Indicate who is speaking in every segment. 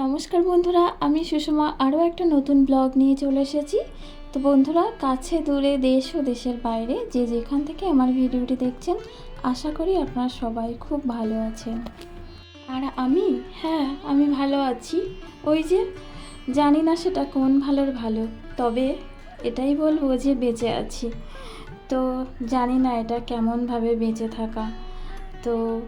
Speaker 1: নমস্কার বন্ধুরা, আমি সুষমা। আরও একটা নতুন ব্লগ নিয়ে চলে এসেছি। তো বন্ধুরা, কাছে দূরে দেশ ও দেশের বাইরে যে যেখান থেকে আমার ভিডিওটি দেখছেন, আশা করি আপনারা সবাই খুব ভালো আছেন। আর আমি? হ্যাঁ আমি ভালো আছি। ওই যে, জানি না সেটা কোন ভালোর ভালো, তবে এটাই বলব যে বেঁচে আছি। তো জানি না এটা কেমনভাবে বেঁচে থাকা। তো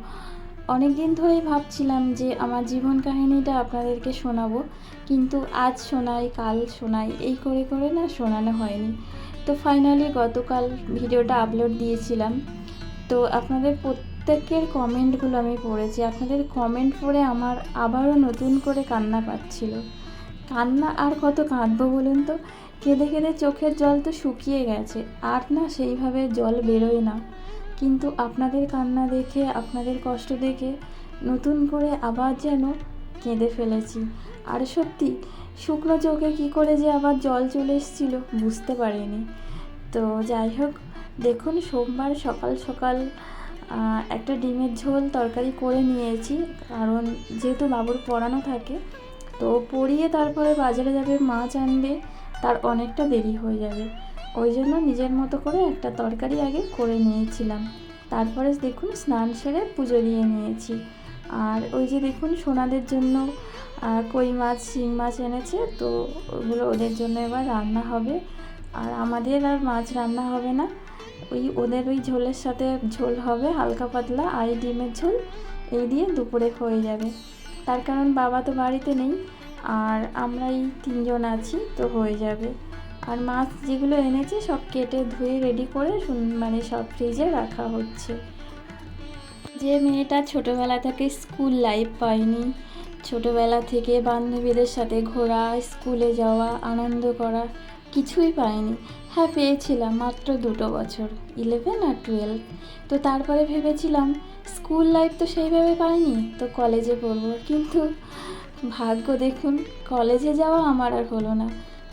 Speaker 1: অনেক দিন ধরেই ভাবছিলাম যে আমার জীবন কাহিনীটা আপনাদেরকে শোনাবো, কিন্তু আজ শোনাই, কাল শোনাই, এই করে করে না শোনানো হয়নি। তো ফাইনালি গতকাল ভিডিওটা আপলোড দিয়েছিলাম। তো আপনাদের প্রত্যেকের কমেন্টগুলো আমি পড়েছি। আপনাদের কমেন্ট পড়ে আমার আবারও নতুন করে কান্না পাচ্ছিল। কান্না আর কত কাঁদবো বলুন তো? কেঁদে কেঁদে চোখের জল তো শুকিয়ে গেছে। আর না সেইভাবে জল বেরোয় না। কিন্তু আপনাদের কান্না দেখে, আপনাদের কষ্ট দেখে নতুন করে আবার যেন কেঁদে ফেলেছি। আর সত্যি শুকনো চোখে কী করে যে আবার জল চলে এসেছিল বুঝতে পারিনি। তো যাই হোক, দেখুন সোমবার সকাল সকাল একটা ডিমের ঝোল তরকারি করে নিয়েছি। কারণ যেহেতু বাবুর পড়ানো থাকে, তো পড়িয়ে তারপরে বাজারে যাবে মাছ আনবে, তার অনেকটা দেরি হয়ে যাবে। ওই জন্য নিজের মতো করে একটা তরকারি আগে করে নিয়েছিলাম। তারপরে দেখুন স্নান সেরে পুজো দিয়ে নিয়েছি। আর ওই যে দেখুন সোনাদের জন্য কই মাছ, শিং মাছ এনেছে, তো ওগুলো ওদের জন্য এবার রান্না হবে। আর আমাদের আর মাছ রান্না হবে না। ওই ওদের ওই ঝোলের সাথে ঝোল হবে, হালকা পাতলা আর ডিমের ঝোল। এই দিয়ে দুপুরে হয়ে যাবে। তার কারণ বাবা তো বাড়িতে নেই, আর আমরা এই তিনজন আছি, তো হয়ে যাবে। আর মাছ যেগুলো এনেছে সব কেটে ধুয়ে রেডি করে মানে সব ফ্রিজে রাখা হচ্ছে। যে মেয়েটা ছোটোবেলা থেকে স্কুল লাইফ পায়নি, ছোটোবেলা থেকে বান্ধবীদের সাথে ঘোরা স্কুলে যাওয়া, আনন্দ করা কিছুই পাইনি হ্যাঁ পেয়েছিলাম মাত্র দুটো বছর ইলেভেন আর টুয়েলভ তো তারপরে ভেবেছিলাম স্কুল লাইফ তো সেইভাবে পাইনি, তো কলেজে পড়ব। কিন্তু ভাগ্য দেখুন কলেজে যাওয়া আমার আর হলো না।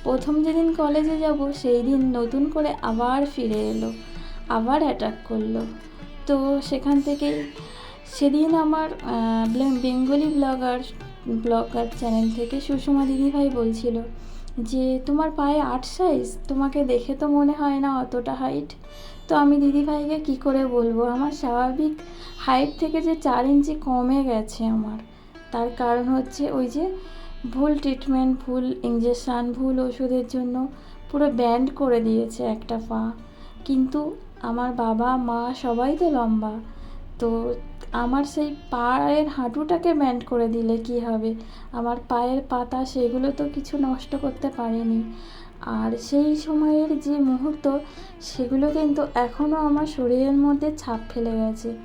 Speaker 1: প্রথম যেদিন কলেজে যাব সেই দিন নতুন করে আবার ফিরে এলো, আবার অ্যাটাক করল। তো সেখান থেকেই সেদিন আমার বেঙ্গলি ব্লগার ব্লগার চ্যানেল থেকে সুষমা দিদিভাই বলছিল যে, তোমার পায়ে আট সাইজ তোমাকে দেখে তো মনে হয় না অতটা হাইট তো আমি দিদিভাইকে কি করে বলব? আমার স্বাভাবিক হাইট থেকে যে চার ইঞ্চি কমে গেছে আমার। তার কারণ হচ্ছে ওই যে ভুল ট্রিটমেন্ট ভুল ইঞ্জেকশান ভুল ওষুধের জন্য পুরো ব্যান্ড করে দিয়েছে একটা পা। কিন্তু আমার বাবা, মা সবাই তো লম্বা। তো আমার সেই পায়ের হাঁটুটাকে ব্যান্ড করে দিলে কি হবে? আমার পায়ের পাতা সেগুলো তো কিছু নষ্ট করতে পারেনি। আর সেই সময়ের যে মুহূর্ত, সেগুলো কিন্তু এখনও আমার শরীরের মধ্যে ছাপ ফেলে গেছে।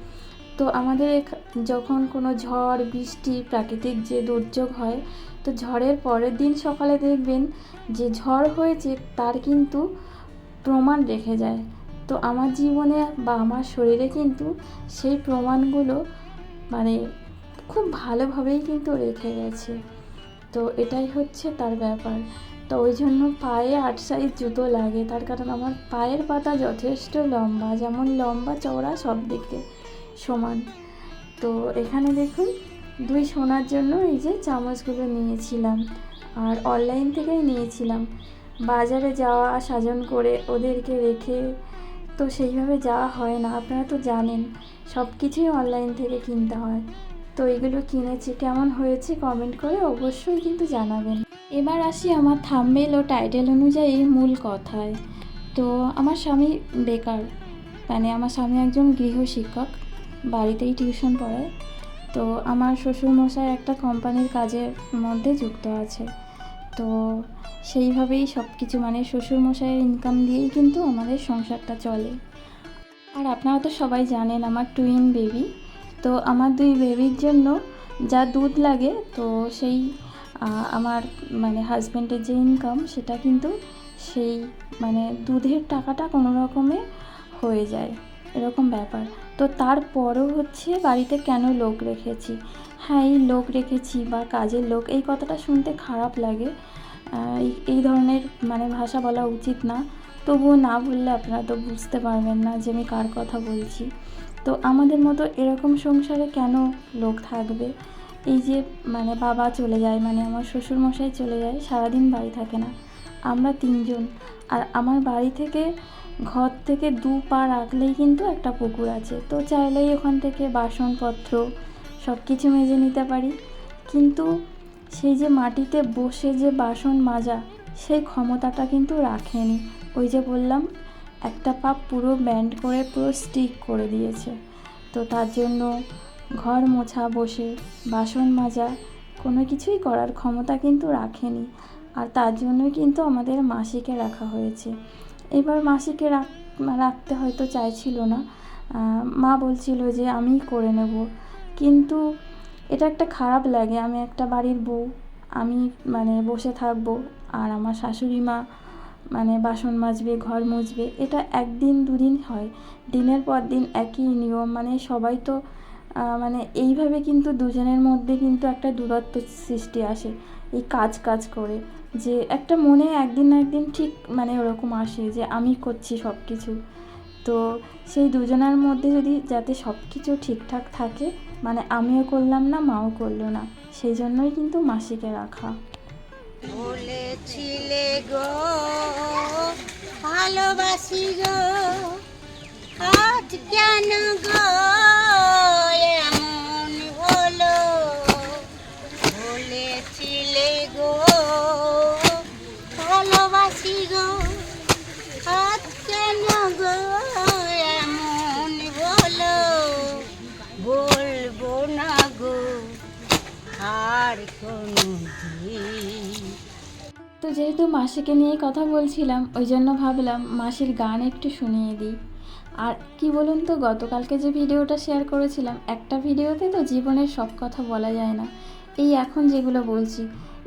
Speaker 1: তো আমাদের যখন কোনো ঝড়, বৃষ্টি, প্রাকৃতিক যে দুর্যোগ হয় তো ঝড়ের পরের দিন সকালে দেখবেন যে ঝড় হয়েছে তার কিন্তু প্রমাণ রেখে যায়। তো আমার জীবনে বা আমার শরীরে কিন্তু সেই প্রমাণগুলো মানে খুব ভালোভাবেই কিন্তু রেখে গেছে। তো এটাই হচ্ছে তার ব্যাপার। তো ওই জন্য পায়ে আট সাইজ জুতো লাগে, তার কারণ আমার পায়ের পাতা যথেষ্ট লম্বা, যেমন লম্বা চওড়া সব দিকে সমান। তো এখানে দেখুন দুই সোনার জন্য এই যে চামচগুলো নিয়েছিলাম আর অনলাইন থেকেই নিয়েছিলাম। বাজারে যাওয়া, সাজন করে ওদেরকে রেখে তো সেইভাবে যাওয়া হয় না, আপনারা তো জানেন সব কিছুই অনলাইন থেকে কিনতে হয়। তো এগুলো কিনেছি, কেমন হয়েছে কমেন্ট করে অবশ্যই কিন্তু জানাবেন। এবার আসি আমার থাম্বেল ও টাইটেল অনুযায়ী মূল কথায়। তো আমার স্বামী বেকার মানে আমার স্বামী একজন গৃহশিক্ষক বাড়িতেই টিউশন পড়ায়। তো আমার শ্বশুরমশাই একটা কোম্পানির কাজের মধ্যে যুক্ত আছে। তো সেইভাবেই সব কিছু মানে শ্বশুরমশাইয়ের ইনকাম দিয়েই কিন্তু আমাদের সংসারটা চলে। আর আপনারা তো সবাই জানেন আমার টুইন বেবি তো আমার দুই বেবির জন্য যা দুধ লাগে, তো সেই আমার মানে হাজব্যান্ডের যে ইনকাম সেটা কিন্তু সেই মানে দুধের টাকাটা কোনো রকমে হয়ে যায়। এরকম ব্যাপার। তো তারপরও হচ্ছে বাড়িতে কেন লোক রেখেছি? হ্যাঁ এই লোক রেখেছি বা কাজের লোক, এই কথাটা শুনতে খারাপ লাগে। এই- ধরনের মানে ভাষা বলা উচিত না। তবুও না বললে আপনারা তো বুঝতে পারবেন না যে আমি কার কথা বলছি। তো আমাদের মতো এরকম সংসারে কেন লোক থাকবে? এই যে মানে বাবা চলে যায় মানে আমার শ্বশুরমশাই চলে যায়, সারাদিন বাড়ি থাকে না। আমরা তিনজন। আর আমার বাড়ি থেকে ঘর থেকে দু পা রাখলেই কিন্তু একটা পুকুর আছে। তো চাইলেই ওখান থেকে বাসনপত্র সব কিছু মেজে নিতে পারি। কিন্তু সেই যে মাটিতে বসে যে বাসন মাজা, সেই ক্ষমতাটা কিন্তু রাখেনি। ওই যে বললাম, একটা পা পুরো ব্যান্ড করে, পুরো স্টিক করে দিয়েছে। তো তার জন্য ঘর মোছা, বসে, বাসন মাজা, কোনো কিছুই করার ক্ষমতা কিন্তু রাখেনি। আর তার জন্যই কিন্তু আমাদের মাসিকে রাখা হয়েছে। এবার মাসিকে রাখ, রাখতে হয়তো চাইছিল না। মা বলছিল যে, আমিই করে নেব। কিন্তু এটা একটা খারাপ লাগে। আমি একটা বাড়ির বউ, আমি মানে বসে থাকব আর আমার শাশুড়ি মা মানে বাসন মাজবে, ঘর মুছবে এটা একদিন দুদিন হয়। দিনের পর দিন একই নিয়ম। মানে সবাই তো মানে এইভাবে কিন্তু দুজনের মধ্যে কিন্তু একটা দূরত্ব সৃষ্টি আসে। এই কাজ কাজ করে। যে একটা মনে একদিন না একদিন ঠিক মানে ওরকম আসে যে আমি করছি সব কিছু তো সেই দুজনের মধ্যে যদি যাতে সব কিছু ঠিকঠাক থাকে মানে আমিও করলাম না, মাও করল না সেই জন্যই কিন্তু মাসিকে রাখা।
Speaker 2: বলেছিলে গো, ভালোবাসি গো, আজ কেন গো?
Speaker 1: যেহেতু মাসিকে নিয়ে কথা বলছিলাম, ওই জন্য ভাবলাম মাসির গান একটু শুনিয়ে দিই। আর কি বলুন তো, গতকালকে যে ভিডিওটা শেয়ার করেছিলাম, একটা ভিডিওতে তো জীবনের সব কথা বলা যায় না। এই এখন যেগুলো বলছি,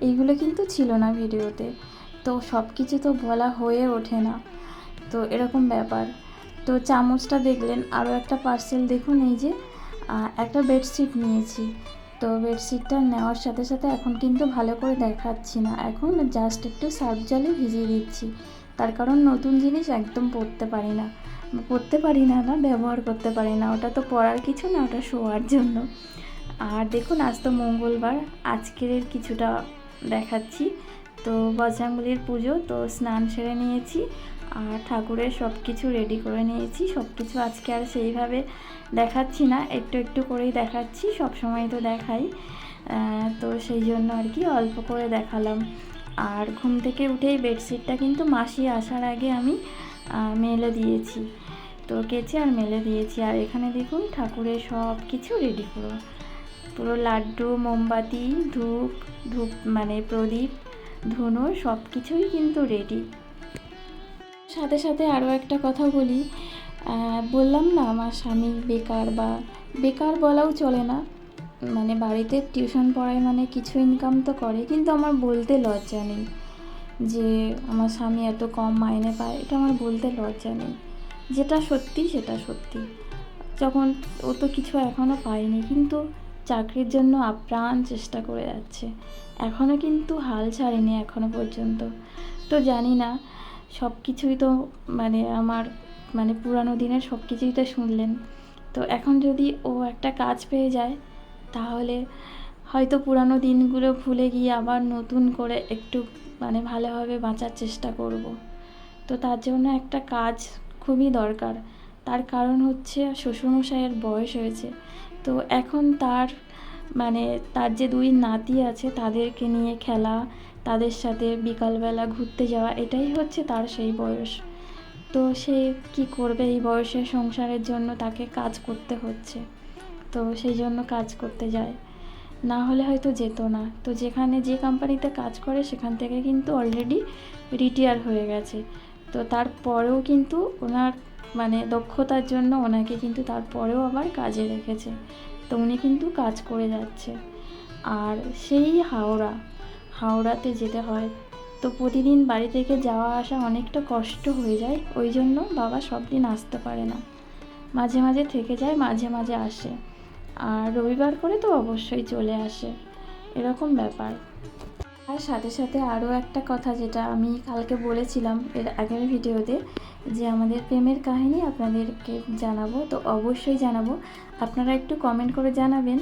Speaker 1: এইগুলো কিন্তু ছিল না ভিডিওতে। তো সব কিছু তো বলা হয়ে ওঠে না। তো এরকম ব্যাপার। তো চামচটা দেখলেন আরও একটা পার্সেল দেখুন, এই যে একটা বেডশিট নিয়েছি। তো বেডশিটটা নেওয়ার সাথে সাথে এখন কিন্তু ভালো করে দেখাচ্ছি না। এখন জাস্ট একটু সার্ফ জলে ভিজিয়ে দিচ্ছি। তার কারণ নতুন জিনিস একদম পরতে পারি না। পরতে পারি না না ব্যবহার করতে পারি না। ওটা তো পরার কিছু না, ওটা শোয়ার জন্য। আর দেখুন, আজ তো মঙ্গলবার, আজকের কিছুটা দেখাচ্ছি। তো বজরাঙ্গলির পুজো, তো স্নান সেরে নিয়েছি। আর ঠাকুরের সব কিছু রেডি করে নিয়েছি। সব কিছু আজকে আর সেইভাবে দেখাচ্ছি না, একটু একটু করেই দেখাচ্ছি সব সময় তো দেখাই। তো সেই জন্য আর কি অল্প করে দেখালাম। আর ঘুম থেকে উঠেই বেডশিটটা কিন্তু মাসি আসার আগে আমি মেলে দিয়েছি। তো কেচে আর মেলে দিয়েছি। আর এখানে দেখুন ঠাকুরের সব কিছু রেডি করো পুরো লাড্ডু, মোমবাতি, ধূপ ধূপ মানে প্রদীপ, ধুনো সব কিছুই কিন্তু রেডি সাথে সাথে আরও একটা কথা বলি। বললাম না, আমার স্বামী বেকার বা বেকার বলাও চলে না। মানে বাড়িতে টিউশন পড়ায় মানে কিছু ইনকাম তো করে, কিন্তু আমার বলতে লজ্জা নেই। যে আমার স্বামী এত কম মাইনে পায়, এটা আমার বলতে লজ্জা নেই। যেটা সত্যি, সেটা সত্যি। যখন ও তো কিছু এখনও পায়নি, কিন্তু চাকরির জন্য আপ্রাণ চেষ্টা করে যাচ্ছে। এখনও কিন্তু হাল ছাড়েনি এখনও পর্যন্ত। তো জানি না সব কিছুই তো মানে আমার মানে পুরানো দিনের সব কিছুই তো শুনলেন। তো এখন যদি ও একটা কাজ পেয়ে যায়, তাহলে হয়তো পুরানো দিনগুলো ভুলে গিয়ে আবার নতুন করে একটু মানে ভালোভাবে বাঁচার চেষ্টা করব। তো তার জন্য একটা কাজ খুবই দরকার। তার কারণ হচ্ছে শ্বশুরমশাইয়ের বয়স হয়েছে। তো এখন তার মানে তার যে দুই নাতি আছে, তাদেরকে নিয়ে খেলা তাদের সাথে বিকালবেলা ঘুরতে যাওয়া, এটাই হচ্ছে তার সেই বয়স। তো সে কি করবে এই বয়সে সংসারের জন্য? তাকে কাজ করতে হচ্ছে। তো সেই জন্য কাজ করতে যায়। না হলে হয়তো যেত না। তো যেখানে যে কোম্পানিতে কাজ করে, সেখান থেকে কিন্তু অলরেডি রিটায়ার হয়ে গেছে। তো তারপরেও কিন্তু ওনার মানে দক্ষতার জন্য ওনাকে কিন্তু তারপরেও আবার কাজে রেখেছে। তো উনি কিন্তু কাজ করে যাচ্ছে। আর সেই হাওড়া হাওড়াতে যেতে হয়। তো প্রতিদিন বাড়ি থেকে যাওয়া আসা অনেকটা কষ্ট হয়ে যায়, ওই জন্য বাবা সব দিন আসতে পারে না। মাঝে মাঝে থেকে যায়, মাঝে মাঝে আসে। আর রবিবার করে তো অবশ্যই চলে আসে। এরকম ব্যাপার। আর সাথে সাথে আরও একটা কথা যেটা আমি কালকে বলেছিলাম এর আগের ভিডিওতে, যে আমাদের প্রেমের কাহিনী আপনাদেরকে জানাব, তো অবশ্যই জানাব। আপনারা একটু কমেন্ট করে জানাবেন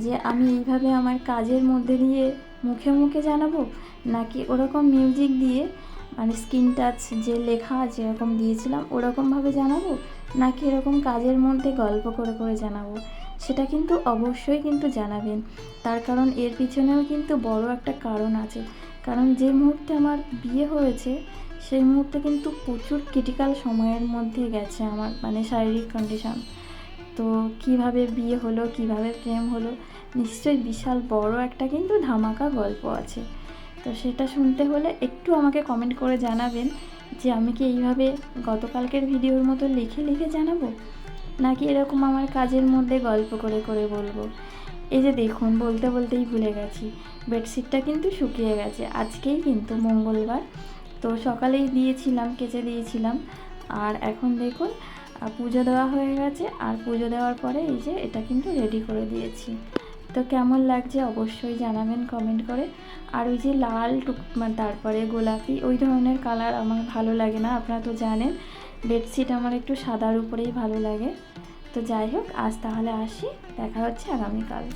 Speaker 1: যে আমি এইভাবে আমার কাজের মধ্যে দিয়ে মুখে মুখে জানাব? নাকি ওরকম মিউজিক দিয়ে মানে স্ক্রিন টাচ যে লেখা যেরকম দিয়েছিলাম ওরকমভাবে জানাব? নাকি এরকম কাজের মধ্যে গল্প করে করে জানাব? সেটা কিন্তু অবশ্যই কিন্তু জানাবেন। তার কারণ এর পিছনেও কিন্তু বড় একটা কারণ আছে। কারণ যে মুহূর্তে আমার বিয়ে হয়েছে, সেই মুহূর্তে কিন্তু প্রচুর ক্রিটিক্যাল সময়ের মধ্যে গেছে আমার মানে শারীরিক কন্ডিশন তো কীভাবে বিয়ে হলো, কীভাবে প্রেম হলো নিশ্চয়ই বিশাল বড় একটা কিন্তু ধামাকা গল্প আছে। তো সেটা শুনতে হলে একটু আমাকে কমেন্ট করে জানাবেন যে আমি কি এইভাবে গতকালকের ভিডিওর মতো লিখে লিখে জানাব? নাকি এরকম আমার কাজের মধ্যে গল্প করে করে বলব? এই যে দেখুন, বলতে বলতেই ভুলে গেছি। বেডশিটটা কিন্তু শুকিয়ে গেছে। আজকেই কিন্তু মঙ্গলবার। তো সকালেই দিয়েছিলাম, কেচে দিয়েছিলাম। আর এখন দেখুন পুজো দেওয়া হয়ে গেছে। আর পুজো দেওয়ার পরে এই যে এটা কিন্তু রেডি করে দিয়েছি। তো কেমন লাগছে অবশ্যই জানাবেন কমেন্ট করে। আর ওই যে লাল টুক তারপরে গোলাপি, ওই ধরনের কালার আমার ভালো লাগে না, আপনারা তো জানেন। বেডশিট আমার একটু সাদার উপরেই ভালো লাগে। তো যাই হোক, আজ তাহলে আসি, দেখা হচ্ছে আগামীকাল।